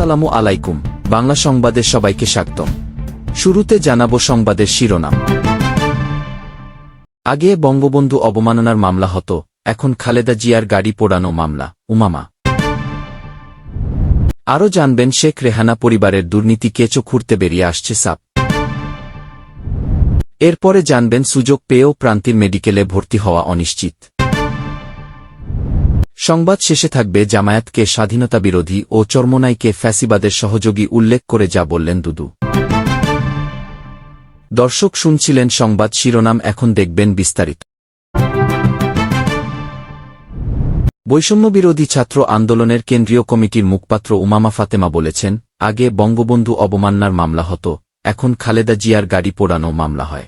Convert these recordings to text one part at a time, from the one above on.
আসসালামু আলাইকুম, বাংলা সংবাদে সবাইকে স্বাগতম। শুরুতে জানাব সংবাদের শিরোনাম। আগে বঙ্গবন্ধু অবমাননার মামলা হতো, এখন খালেদা জিয়ার গাড়ি পোড়ানো মামলা, উমামা। আরও জানবেন শেখ রেহানা পরিবারের দুর্নীতি কেঁচো খুঁড়তে বেরিয়ে আসছে সাপ। এরপরে জানবেন সুযোগ পেয়েও প্রান্তির মেডিকেলে ভর্তি হওয়া অনিশ্চিত। সংবাদ শেষে থাকবে জামায়াতকে স্বাধীনতা বিরোধী ও চর্মনাইকে ফ্যাসিবাদের সহযোগী উল্লেখ করে যা বললেন দুদু। দর্শক শুনছিলেন সংবাদ শিরোনাম, এখন দেখবেন বিস্তারিত। বৈষম্যবিরোধী ছাত্র আন্দোলনের কেন্দ্রীয় কমিটির মুখপাত্র উমামা ফাতেমা বলেছেন, আগে বঙ্গবন্ধু অবমাননার মামলা হতো, এখন খালেদা জিয়ার গাড়ি পোড়ানো মামলা হয়।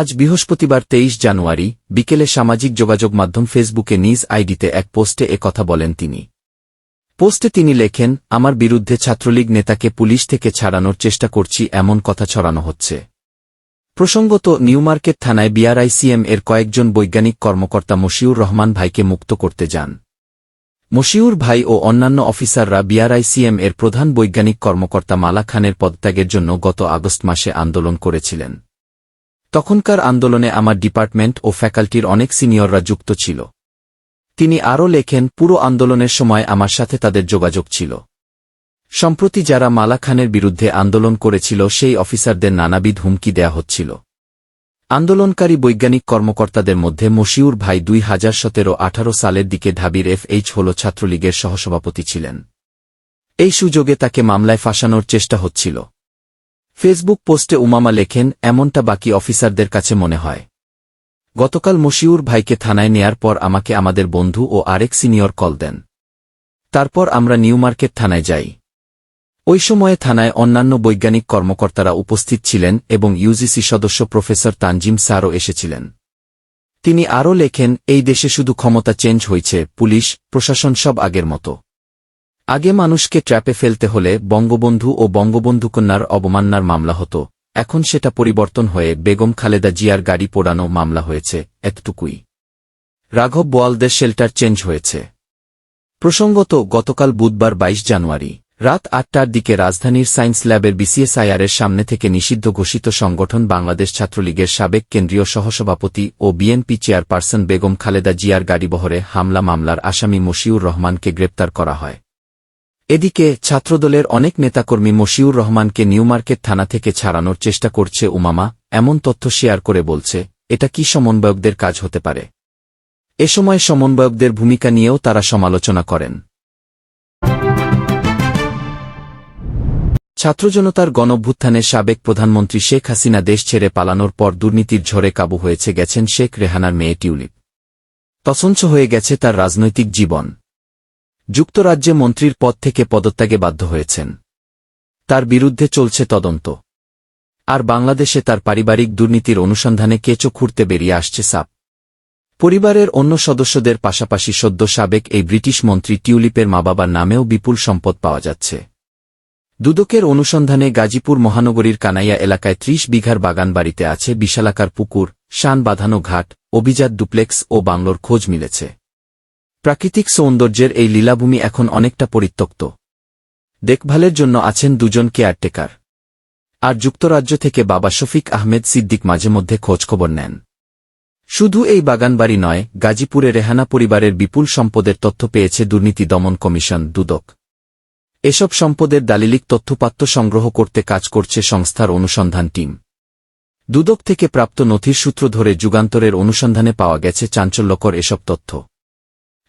আজ বৃহস্পতিবার তেইশ জানুয়ারি, বিকেলে সামাজিক যোগাযোগ মাধ্যম ফেসবুকে নিজ আইডিতে এক পোস্টে কথা বলেন তিনি। পোস্টে তিনি লেখেন, আমার বিরুদ্ধে ছাত্রলীগ নেতাকে পুলিশ থেকে ছাড়ানোর চেষ্টা করছি, এমন কথা ছড়ানো হচ্ছে। প্রসঙ্গত নিউমার্কেট থানায় বিআরআইসিএম এর কয়েকজন বৈজ্ঞানিক কর্মকর্তা মশিউর রহমান ভাইকে মুক্ত করতে যান। মশিউর ভাই ও অন্যান্য অফিসাররা বিআরআইসিএম এর প্রধান বৈজ্ঞানিক কর্মকর্তা মালা খানের পদত্যাগের জন্য গত আগস্ট মাসে আন্দোলন করেছিলেন। তখনকার আন্দোলনে আমার ডিপার্টমেন্ট ও ফ্যাকাল্টির অনেক সিনিয়ররা যুক্ত ছিল। তিনি আরও লেখেন, পুরো আন্দোলনের সময় আমার সাথে তাদের যোগাযোগ ছিল। সম্প্রতি যারা মালা খানের বিরুদ্ধে আন্দোলন করেছিল, সেই অফিসারদের নানাবিধ হুমকি দেয়া হচ্ছিল। আন্দোলনকারী বৈজ্ঞানিক কর্মকর্তাদের মধ্যে মশিউর ভাই দুই হাজার সতেরো আঠারো সালের দিকে ঢাবির এফএইচ হল ছাত্রলীগের সহসভাপতি ছিলেন। এই সুযোগে তাকে মামলায় ফাঁসানোর চেষ্টা হচ্ছিল। ফেসবুক পোস্টে উমামা লেখেন, এমনটা বাকি অফিসারদের কাছে মনে হয়। গতকাল মশিউর ভাইকে থানায় নেয়ার পর আমাকে আমাদের বন্ধু ও আরেক সিনিয়র কল দেন। তারপর আমরা নিউ মার্কেট থানায় যাই। ওই সময়ে থানায় অন্যান্য বৈজ্ঞানিক কর্মকর্তারা উপস্থিত ছিলেন এবং ইউজিসি সদস্য প্রফেসর তানজিম স্যারও এসেছিলেন। তিনি আরও লেখেন, এই দেশে শুধু ক্ষমতা চেঞ্জ হয়েছে, পুলিশ, প্রশাসন সব আগের মতো। আগে মানুষকে ট্র্যাপে ফেলতে হলে বঙ্গবন্ধু ও বঙ্গবন্ধুকন্যার অবমাননার মামলা হতো, এখন সেটা পরিবর্তন হয়ে বেগম খালেদা জিয়ার গাড়ি পোড়ানো মামলা হয়েছে, এতটুকুই। রাঘব বোয়ালদের শেল্টার চেঞ্জ হয়েছে। প্রসঙ্গত, গতকাল বুধবার ২২ জানুয়ারি, রাত আটটার দিকে রাজধানীর সায়েন্স ল্যাবের বিসিএসআইআরের সামনে থেকে নিষিদ্ধ ঘোষিত সংগঠন বাংলাদেশ ছাত্রলীগের সাবেক কেন্দ্রীয় সহসভাপতি ও বিএনপি চেয়ারপারসন বেগম খালেদা জিয়ার গাড়িবহরে হামলা মামলার আসামি মশিউর রহমানকে গ্রেপ্তার করা হয়। এদিকে, ছাত্রদলের অনেক নেতাকর্মী মশিউর রহমানকে নিউমার্কেট থানা থেকে ছাড়ানোর চেষ্টা করছে উমামা, এমন তথ্য শেয়ার করে বলছে, এটা কি সমন্বয়কদের কাজ হতে পারে? এ সময় সমন্বয়কদের ভূমিকা নিয়েও তারা সমালোচনা করেন। ছাত্রজনতার গণভ্যুত্থানে সাবেক প্রধানমন্ত্রী শেখ হাসিনা দেশ ছেড়ে পালানোর পর দুর্নীতির ঝড়ে কাবু হয়েছে গেছেন শেখ রেহানার মেয়ে টিউলিপ। তসঞ্চ হয়ে গেছে তার রাজনৈতিক জীবন। যুক্তরাজ্যে মন্ত্রীর পদ থেকে পদত্যাগে বাধ্য হয়েছেন। তার বিরুদ্ধে চলছে তদন্ত। আর বাংলাদেশে তার পারিবারিক দুর্নীতির অনুসন্ধানে কেঁচো খুঁড়তে বেরিয়ে আসছে সাপ। পরিবারের অন্য সদস্যদের পাশাপাশি সদ্য সাবেক এই ব্রিটিশ মন্ত্রী টিউলিপের মা বাবার নামেও বিপুল সম্পদ পাওয়া যাচ্ছে। দুদকের অনুসন্ধানে গাজীপুর মহানগরীর কানাইয়া এলাকায় ত্রিশ বিঘার বাগান বাড়িতে আছে বিশালাকার পুকুর, শান বাঁধানো ঘাট, অভিজাত ডুপ্লেক্স ও বাংলোর খোঁজ মিলেছে। প্রাকৃতিক সৌন্দর্যের এই লীলাভূমি এখন অনেকটা পরিত্যক্ত। দেখভালের জন্য আছেন দুজন কেয়ারটেকার। আর যুক্তরাজ্য থেকে বাবা শফিক আহমেদ সিদ্দিক মাঝে মধ্যে খোঁজখবর নেন। শুধু এই বাগানবাড়ি নয়, গাজীপুরে রেহানা পরিবারের বিপুল সম্পদের তথ্য পেয়েছে দুর্নীতি দমন কমিশন দুদক। এসব সম্পদের দালিলিক তথ্যপাত্য সংগ্রহ করতে কাজ করছে সংস্থার অনুসন্ধান টিম। দুদক থেকে প্রাপ্ত নথির সূত্র ধরে যুগান্তরের অনুসন্ধানে পাওয়া গেছে চাঞ্চল্যকর এসব তথ্য।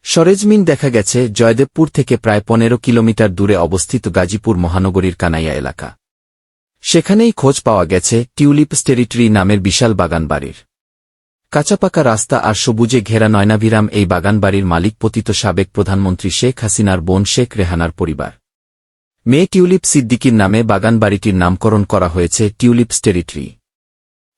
সরেজমিন দেখা গেছে জয়দেবপুর থেকে প্রায় পনেরো কিলোমিটার দূরে অবস্থিত গাজীপুর মহানগরীর কানাইয়া এলাকা। সেখানেই খোঁজ পাওয়া গেছে টিউলিপ স্টেরিটরি নামের বিশাল বাগান বাড়ির কাঁচাপাকা রাস্তা আর সবুজে ঘেরা নয়নাভিরাম এই বাগানবাড়ির মালিক পতিত সাবেক প্রধানমন্ত্রী শেখ হাসিনার বোন শেখ রেহানার পরিবার। মেয়ে টিউলিপ সিদ্দিকির নামে বাগানবাড়িটির নামকরণ করা হয়েছে টিউলিপ টেরিটরি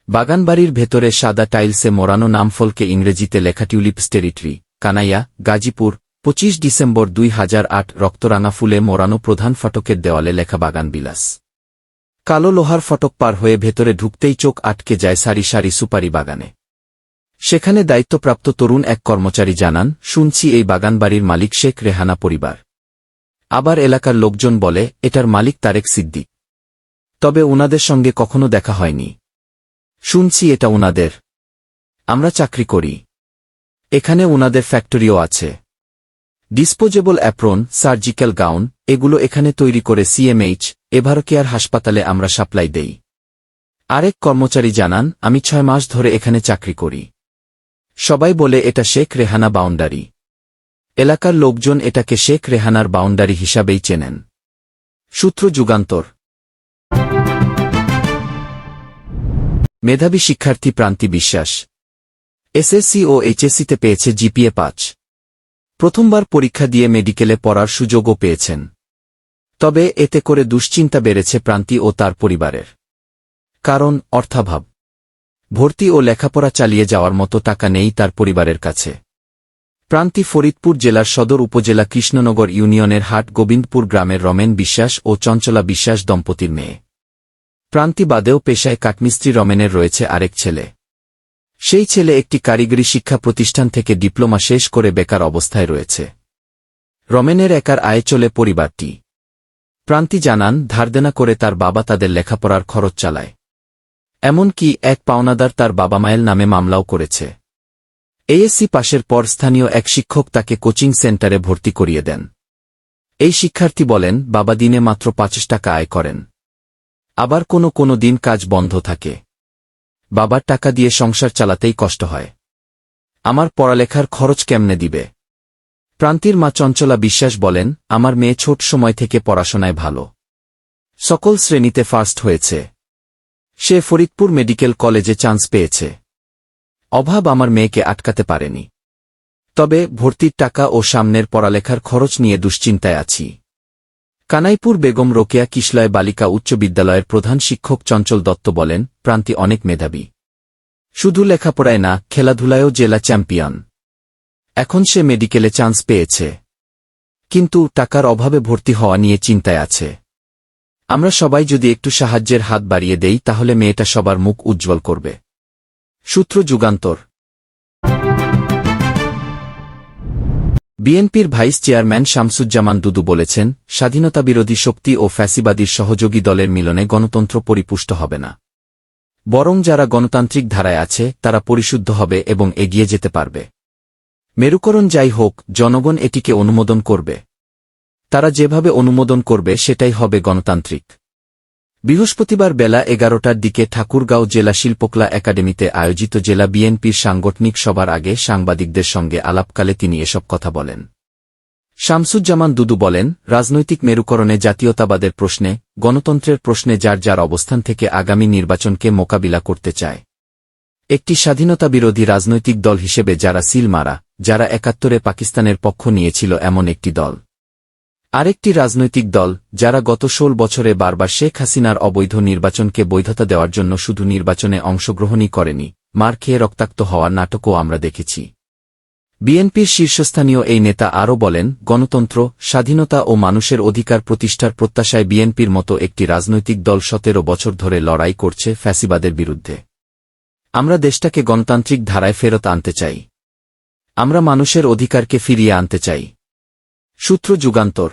বাগানবাড়ির ভেতরে সাদা টাইলসে মোড়ানো নামফলকে ইংরেজিতে লেখা টিউলিপ টেরিটরি কানাইয়া, গাজীপুর, পঁচিশ ডিসেম্বর দুই হাজার আট রক্তরাঙা ফুলে মোড়ানো প্রধান ফটকের দেওয়ালে লেখা বাগান বিলাস। কালো লোহার ফটক পার হয়ে ভেতরে ঢুকতেই চোখ আটকে যায় সারি সারি সুপারি বাগানে। সেখানে দায়িত্বপ্রাপ্ত তরুণ এক কর্মচারী জানান, শুনছি এই বাগানবাড়ির মালিক শেখ রেহানা পরিবার। আবার এলাকার লোকজন বলে, এটার মালিক তারেক সিদ্দিক। তবে উনাদের সঙ্গে কখনো দেখা হয়নি। শুনছি এটা উনাদের। আমরা চাকরি করি। এখানে উনাদের ফ্যাক্টরিও আছে। ডিসপোজেবল অ্যাপ্রন, সার্জিক্যাল গাউন, এগুলো এখানে তৈরি করে সিএমএইচ এভারো কেয়ার হাসপাতালে আমরা সাপ্লাই দেই। আরেক কর্মচারী জানান, আমি ছয় মাস ধরে এখানে চাকরি করি। সবাই বলে এটা শেখ রেহানা বাউন্ডারি। এলাকার লোকজন এটাকে শেখ রেহানার বাউন্ডারি হিসাবেই চেনেন। সূত্র যুগান্তর। মেধাবী শিক্ষার্থী প্রান্তি বিশ্বাস এসএসসি ও এইচএসসিতে পেয়েছে জিপিএ পাঁচ। প্রথমবার পরীক্ষা দিয়ে মেডিকেলে পড়ার সুযোগও পেয়েছেন। তবে এতে করে দুশ্চিন্তা বেড়েছে প্রান্তি ও তার পরিবারের। কারণ অর্থাভাব। ভর্তি ও লেখাপড়া চালিয়ে যাওয়ার মতো টাকা নেই তার পরিবারের কাছে। প্রান্তি ফরিদপুর জেলার সদর উপজেলা কৃষ্ণনগর ইউনিয়নের হাট গোবিন্দপুর গ্রামের রমেন বিশ্বাস ও চঞ্চলা বিশ্বাস দম্পতির মেয়ে। প্রান্তি বাদেও পেশায় কাঠমিস্ত্রি রমেনের রয়েছে আরেক ছেলে। সেই ছেলে একটি কারিগরি শিক্ষা প্রতিষ্ঠান থেকে ডিপ্লোমা শেষ করে বেকার অবস্থায় রয়েছে। রমেনের একার আয় চলে পরিবারটি। প্রান্তি জানান, ধারদেনা করে তার বাবা তাদের লেখাপড়ার খরচ চালায়। এমনকি এক পাওনাদার তার বাবা মায়ের নামে মামলাও করেছে। এএসসি পাশের পর স্থানীয় এক শিক্ষক তাকে কোচিং সেন্টারে ভর্তি করিয়ে দেন। এই শিক্ষার্থী বলেন, বাবা দিনে মাত্র পাঁচ টাকা আয় করেন। আবার কোনো কোনো দিন কাজ বন্ধ থাকে। বাবার টাকা দিয়ে সংসার চালাতেই কষ্ট হয়। আমার পড়ালেখার খরচ কেমনে দিবে? প্রান্তির মা চঞ্চলা বিশ্বাস বলেন, আমার মেয়ে ছোট সময় থেকে পড়াশোনায় ভালো। সকল শ্রেণীতে ফার্স্ট হয়েছে। সে ফরিদপুর মেডিকেল কলেজে চান্স পেয়েছে। অভাব আমার মেয়েকে আটকাতে পারেনি। তবে ভর্তির টাকা ও সামনের পড়ালেখার খরচ নিয়ে দুশ্চিন্তায় আছি। কানাইপুর বেগম রোকেয়া কিশলয় বালিকা উচ্চ বিদ্যালয়ের প্রধান শিক্ষক চঞ্চল দত্ত বলেন, প্রান্তি অনেক মেধাবী। শুধু লেখাপড়ায় না, খেলাধুলায়ও জেলা চ্যাম্পিয়ন। এখন সে মেডিকেলে চান্স পেয়েছে। কিন্তু টাকার অভাবে ভর্তি হওয়া নিয়ে চিন্তায় আছে। আমরা সবাই যদি একটু সাহায্যের হাত বাড়িয়ে দেই, তাহলে মেয়েটা সবার মুখ উজ্জ্বল করবে। সূত্র যুগান্তর। বিএনপির ভাইস চেয়ারম্যান শামসুজ্জামান দুদু বলেছেন স্বাধীনতাবিরোধী শক্তি ও ফ্যাসিবাদীর সহযোগী দলের মিলনে গণতন্ত্র পরিপুষ্ট হবে না। বরং যারা গণতান্ত্রিক ধারায় আছে, তারা পরিশুদ্ধ হবে এবং এগিয়ে যেতে পারবে। মেরুকরণ যাই হোক, জনগণ এটিকে অনুমোদন করবে। তারা যেভাবে অনুমোদন করবে, সেটাই হবে গণতান্ত্রিক। বৃহস্পতিবার বেলা এগারোটার দিকে ঠাকুরগাঁও জেলা শিল্পকলা একাডেমিতে আয়োজিত জেলা বিএনপির সাংগঠনিক সবার আগে সাংবাদিকদের সঙ্গে আলাপকালে তিনি এসব কথা বলেন। শামসুজ্জামান দুদু বলেন, রাজনৈতিক মেরুকরণে জাতীয়তাবাদের প্রশ্নে, গণতন্ত্রের প্রশ্নে যার যার অবস্থান থেকে আগামী নির্বাচনকে মোকাবিলা করতে চায়। একটি স্বাধীনতা বিরোধী রাজনৈতিক দল হিসেবে যারা সিল মারা, যারা একাত্তরে পাকিস্তানের পক্ষ নিয়েছিল এমন একটি দল। আরেকটি রাজনৈতিক দল, যারা গত ষোল বছরে বারবার শেখ হাসিনার অবৈধ নির্বাচনকে বৈধতা দেওয়ার জন্য শুধু নির্বাচনে অংশগ্রহণই করেনি মার খেয়ে রক্তাক্ত হওয়ার নাটকও আমরা দেখেছি। বিএনপির শীর্ষস্থানীয় এই নেতা আরও বলেন, গণতন্ত্র, স্বাধীনতা ও মানুষের অধিকার প্রতিষ্ঠার প্রত্যাশায় বিএনপির মতো একটি রাজনৈতিক দল সতেরো বছর ধরে লড়াই করছে ফ্যাসিবাদের বিরুদ্ধে। আমরা দেশটাকে গণতান্ত্রিক ধারায় ফেরত আনতে চাই। আমরা মানুষের অধিকারকে ফিরিয়ে আনতে চাই। সূত্র যুগান্তর।